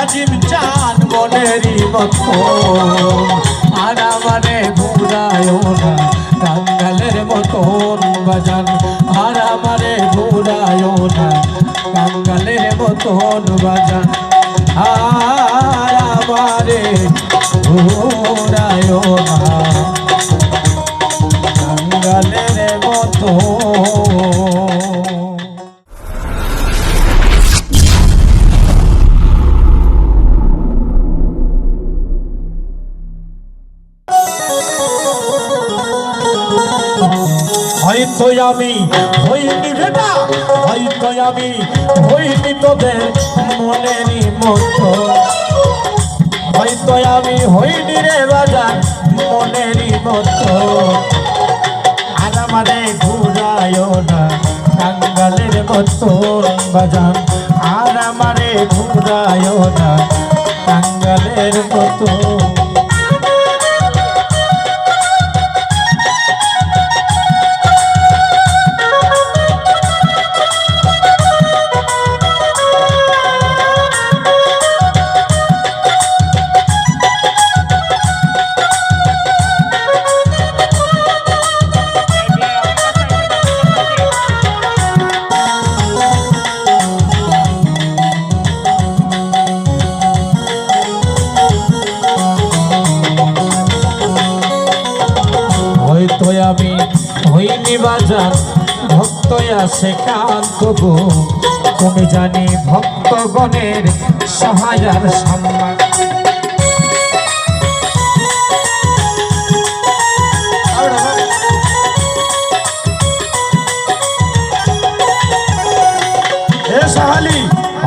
আজিম চান মনেরই গল্প আনা মানে ঘুরায় না, কাঙ্গালের মতন বাজান। আনা মানে ঘুরায় না, কাঙ্গালের মতন বাজান। আর আমারে ঘুরায় হয়তো আমি? হইনি বেটা না হয়তো আমি? হইনি তোদের মনেরই মতো হয়তো আমি? হইনি রে বাজার মনেরই মতো আর আমারে ঘুরায় না, কাঙ্গালের মতো বাজান। বাজার ভক্ত আছে কান্ত গো তুমি জানি ভক্তগণের সহায়ার সম্মান।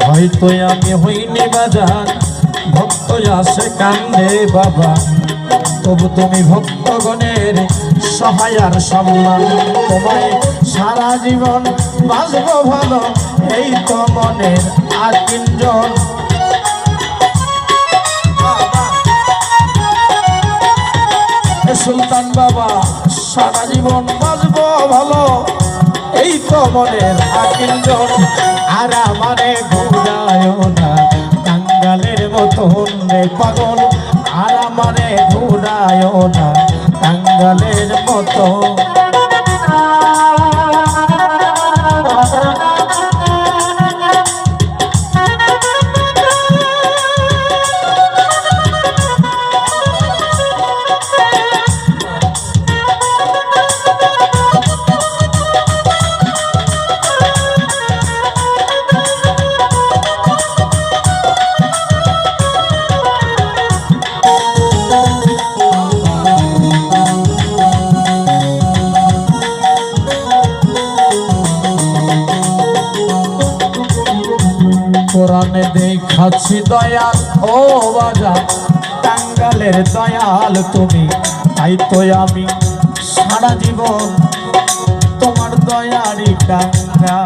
হয়তো আমি হইনি বাজার ভক্ত আছে কান্দে বাবা। তবু তুমি ভক্তগণের সহায়ার সম্মান। তোমায় সারা জীবন বাঁচব ভালো, এই তো মনের আর তিনজন সুলতান বাবা, সারা জীবন বাঁচব ভালো, এই তো মনের আর তিনজন আর আমারে ঘুরায় না, কাঙ্গালের মতন রে পাগল। আর আমারে কাঙ্গালের মতো। কোরআনে দেখাচ্ছি দয়াল, ও বাজা টাঙ্গালের দয়াল তুমি, তাই তো আমি সারা জীবন তোমার দয়ারি টাঙ্গা।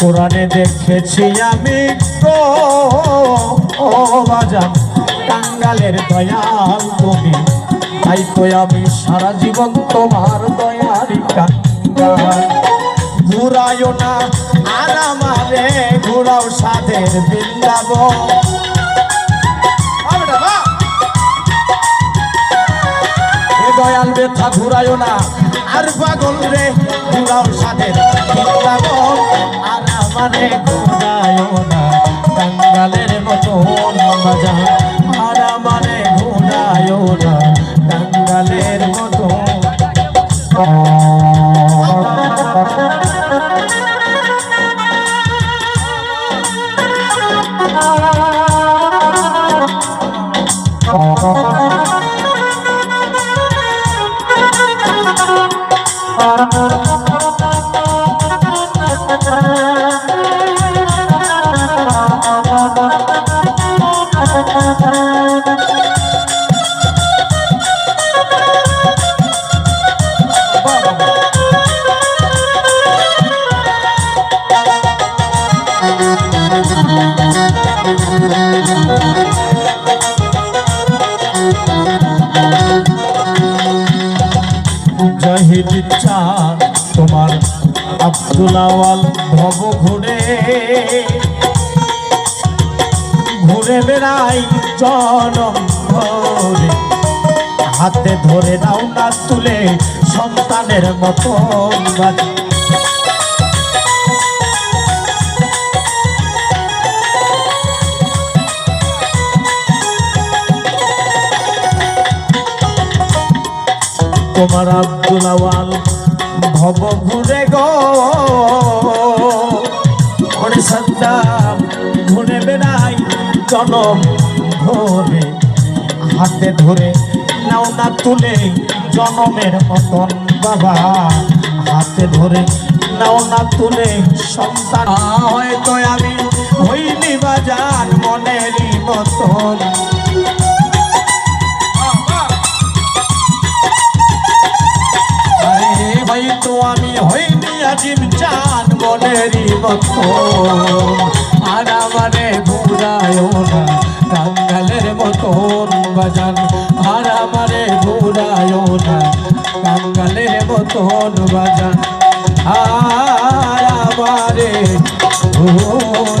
কোরআনে দেখেছি আমি ও বাজান। টাঙ্গালের দয়াল তুমি। তাই তো আমি সারা জীবন তোমার দয়ারি কাঙ্গাল। ঘুরাইও না আর আমারে ঘুরাও সাধের বৃন্দাবন। দয়াল ব্যথা ঘুরাইও না আর পাগল রে ঘুরাও সাধের বৃন্দাবন। আর আমারে ঘুরাইও না টাঙ্গালের মতন আর আব্দুল আওয়াল ভব ঘুরে। ঘুরে বেড়াই জনম ভরে। হাতে ধরে নাও না তুলে সন্তানের বাজে তোমার আব্দুল আওয়াল ভব ঘুরে গো। ওরে সন্তান ঘুরে বেড়াই জনম ধরে। হাতে ধরে নাও না তুলে জনমের মতন বাবা। হাতে ধরে নাও না তুলে সন্তান। হয়তো আমি হইনি বাজার মনেরই মতন। ভাই তো আমি হইনি আজিম চান মনেরই মতন আর আমারে ঘুরায়ও না, কাঙ্গালের মতন বাজান। আর আমারে ঘুরায়ও না, কাঙ্গালের মতন বাজান। আর আমারে ঘুরায়ও